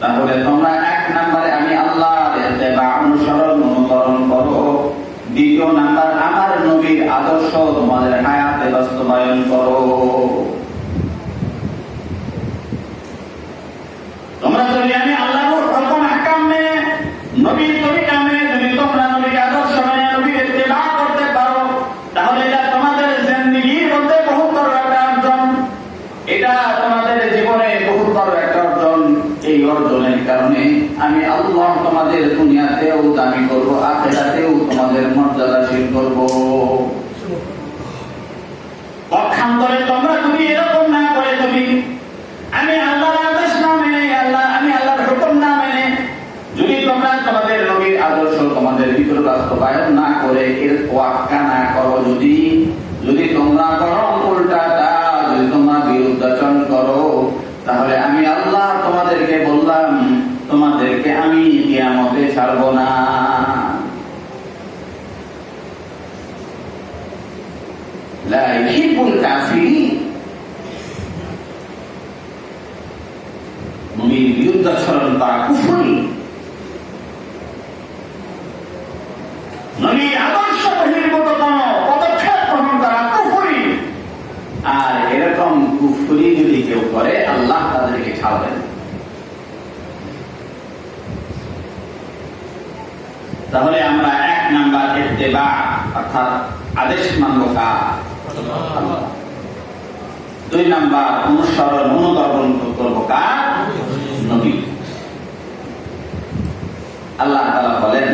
তাহলে তোমরা এক নম্বরে আমি আল্লাহ বা অনুসরণ অনুকরণ করো। দ্বিতীয় নাম্বার, আমার নবীর আদর্শ তোমাদের হায়াতে বাস্তবায়ন করো। তোমরা যদি আমি আল্লাহর নবীর কারণে আমি আল্লাহ তোমাদের দুনিয়াতেও দামি করব, আখেরাতেও তোমাদের মর্যাদাশীল করব। পক্ষান্তরে তোমরা তুমি এরকম না করে তুমি আমি আল্লাহর আদেশ না মেনে আল্লাহ আমি আল্লাহর হুকুম না মেনে যদি তোমরা তোমাদের নবীর আদর্শ তোমাদের ভিতরে বাস্তবায়ন না করে এর তোয়াক্কা না করো যদি যদি তোমরা করো উল্টাটা যদি তোমরা বিরুদ্ধাচরণ করো তাহলে আমি আল্লাহ তোমাদেরকে বললাম তোমাদেরকে আমি কিয়ামতে ছাড়বো না। মুমিন বিরুদ্ধাচরণ করা কুফরি। নবী আবার তাহলে আমরা এক নাম্বার ইত্তেবা, অর্থাৎ আদেশ মানব দুই নাম্বার অনুসরণ অনুকরণ করব কার নবী। আল্লাহ তাআলা বলেন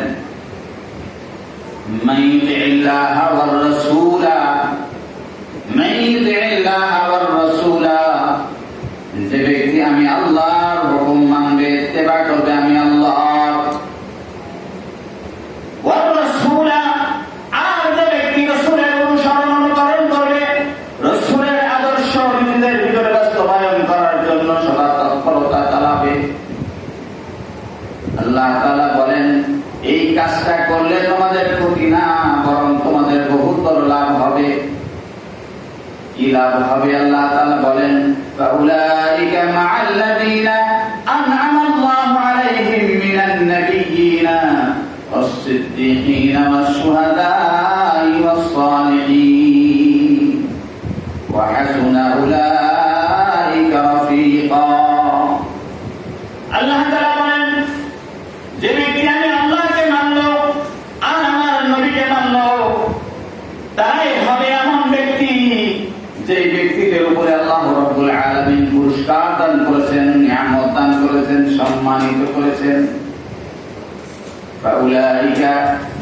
মাইয়ুতি ইল্লাহা ওয়া কি লাভ হবে আল্লাহ তাআলা বলেন فأولئك مع الذين أنعم الله عليهم من النبيين والصديقين والشهداء والصالحين وحسن أولئك সম্মানিত করেছেন فأولئك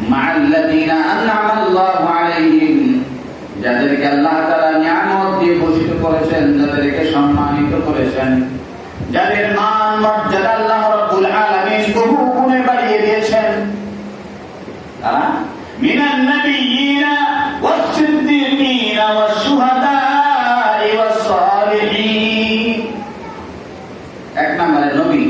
مع الذين أنعم الله عليهم যাদেরকে আল্লাহ তাআলা নিয়ামত দিয়ে ভূষিত করেছেন যাদেরকে সম্মানিত করেছেন যাদের মান মর্যাদা আল্লাহ রাব্বুল আলামিন বহু গুণে বাড়িয়ে দিয়েছেন তারা মিনান নাবিয়িনা ওয়াস-সিদ্দীকিনা ওয়াশ-শুহাদা'i ওয়াস-সালিহিন এক নম্বরে নবী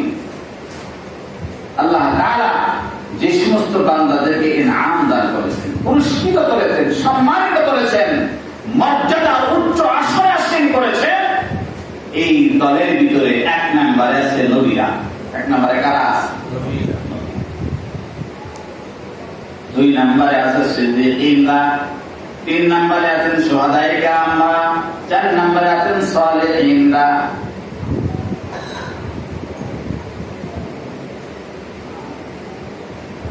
সমস্ত বান্দাদেরকে ইনাম দান করেছেন পুরস্কৃত করেছেন সম্মানিত করেছেন মর্যাদা উচ্চ আসনে আসীন করেছেন। এই দলের ভিতরে এক নম্বরে আছে নবীরা। এক নম্বরে কারা আছে? দুই নাম্বারে আছে সিদ্দিকিনরা তিন নাম্বারে আছেন সোহাদাই আমরা চার নম্বরে আছেন সালেহিনরা।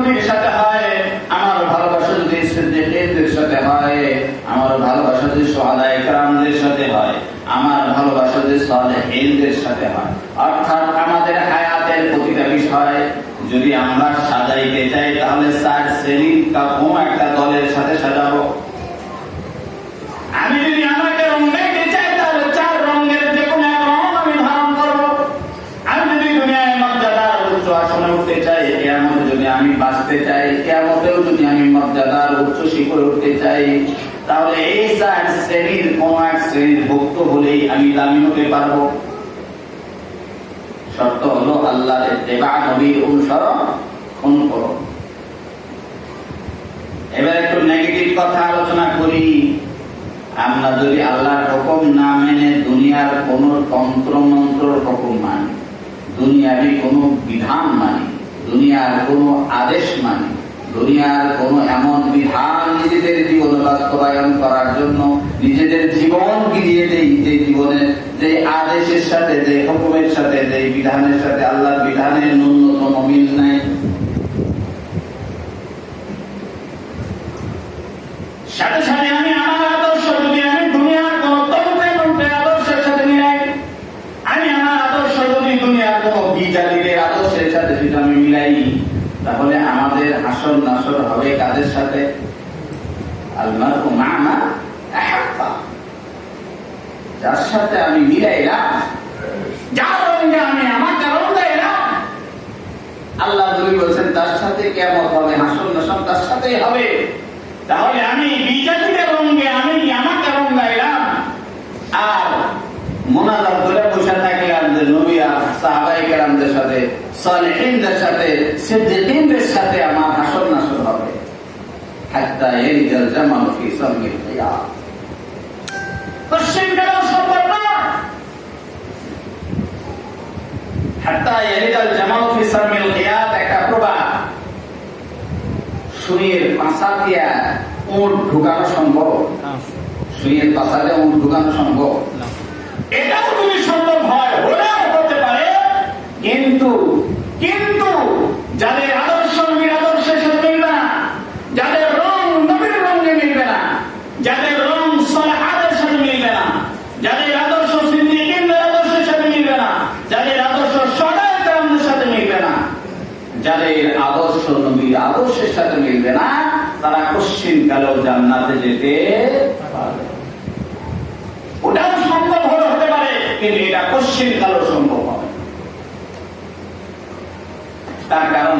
নবীর সাথে হয়, আমার ভালোবাসা যদি সিদ্দিকদের সাথে হয়, আমার ভালোবাসা যদি সোহাদায় কারামদের সাথে হয়, আমার ভালোবাসা যদি সালেহিনদের সাথে হয়। অর্থাৎ আমাদের হায়াতের প্রতিটা বিষয় যদি আমরা সাজাইতে চাই, তাহলে চার শ্রেণির কাপড় তাহলে এই চার শ্রেণির কোন এক শ্রেণির ভক্ত হলেই আমি দামি হতে পারব। শর্ত হলো দেবা নবীর অনুসরণ এবার একটু নেগেটিভ কথা আলোচনা করি। আমরা যদি আল্লাহর হুকুম না মেনে দুনিয়ার কোন তন্ত্র মন্ত্রর হুকুম মানি, দুনিয়াবি কোন বিধান মানি, দুনিয়ার কোন আদেশ মানি দুনিয়ার কোন এমন বিধান নিজেদের জীবনে বাস্তবায়ন করার জন্য নিজেদের জীবন গিরিয়ে দেই যে জীবনে যে আদেশের সাথে, যে হুকুমের সাথে, যে বিধানের সাথে আল্লাহ বিধানের ন্যূনতম মিল নাই সাথে সাথে আমি আমার আদর্শ যদি আমি দুনিয়ার কোন তন্ত্রে মন্ত্রের আদর্শের সাথে মিলাই আমি আমার আদর্শ যদি দুনিয়ার কোন বিজাতিদের আদর্শের সাথে যদি আমি মিলাই তাহলে আমাদের আসল নাসর হবে কাদের সাথে আলমার ও মামা আহাব্বা। যার সাথে আমি মিলাইলাম যার রঙে আমি আমাকে রঙ দিলাম আল্লাহ নবী বলছেন তার সাথে কেমন হবে? হাসন নাসন তার সাথেই হবে। তাহলে আমি বিজাতিদের রঙে আমি আমাকে আর মোনাজাত ধরে বসে থাকলাম যে নবী আর সাহাবাই কেরামদের সাথে সালেহিনদের সাথে সিদ্দিকিনদের সাথে আমার নাসর হবে। হাত্তা জামাল ফি সামিল খিয়াম পশ্চিম গেল সম্ভব না হাত্তা ইয়ারিজাল জামাল ফি সামিল সুইয়ের পাশা দিয়া উঁট ঢুকানো সম্ভব? সুইয়ের পাশা দিয়ে উঁট ঢুকানো সম্ভব? এটাও যদি সম্ভব হয় হলেও হতে পারে কিন্তু কিন্তু যাদের আদর্শ নবীর আদর্শের সাথে মিলবে না যাদের রং নবীর রঙে মিলবে না যাদের রং সলাহাদের সাথে মিলবে না যাদের আদর্শ সিদ্দিকিনদের আদর্শের সাথে মিলবে না যাদের আদর্শ সদায় কারণের সাথে মিলবে না যাদের আদর্শ নবীর আদর্শের সাথে মিলবে না, তারা কশ্চিন কালেও জান্নাতে যেতে পারবে। ওটাও সম্ভব হলে হতে পারে, কিন্তু এটা কশ্চিন কালেও সম্ভব হবে। তার কারণ